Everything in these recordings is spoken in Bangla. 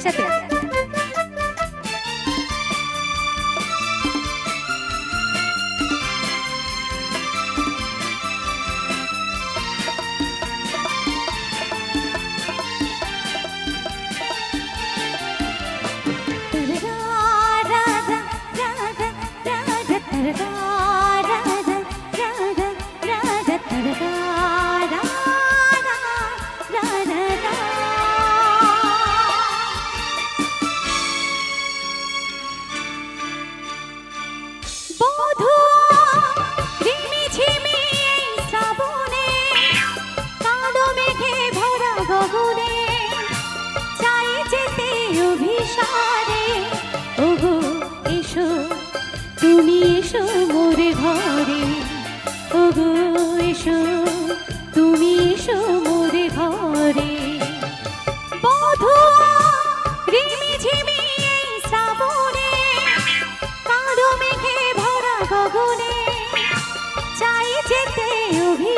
একসাথে Oh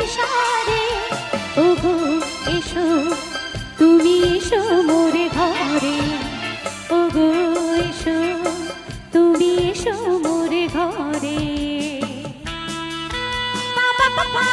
সারে ওগো, এসো, তুমি এসো মোরে ঘরে। ওগো, এসো, তুমি এসো মোরে ঘরে। পা পা পা।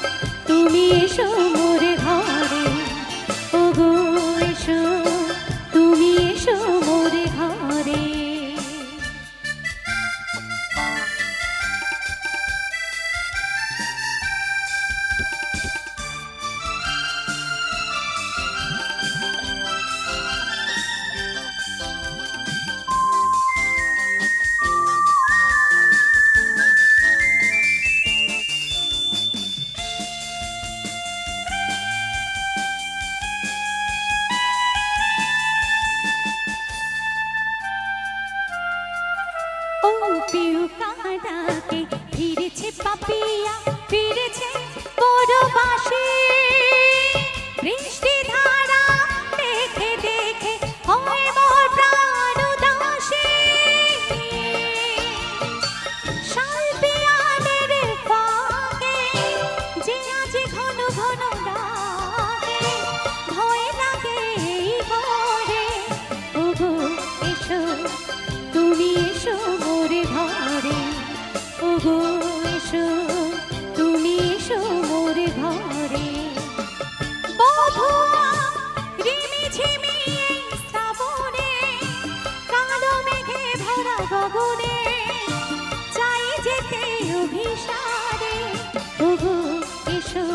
তুমি সময় বাটে ফিরেছে পাপি। অভিসারে ওগো এসো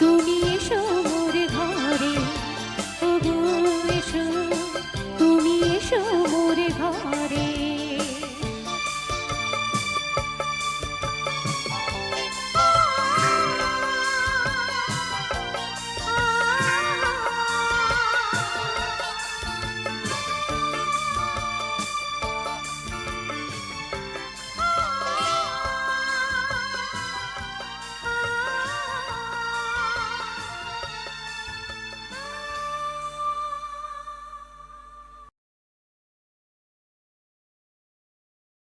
তুমি এসো মোর ঘরে। ওগো এসো।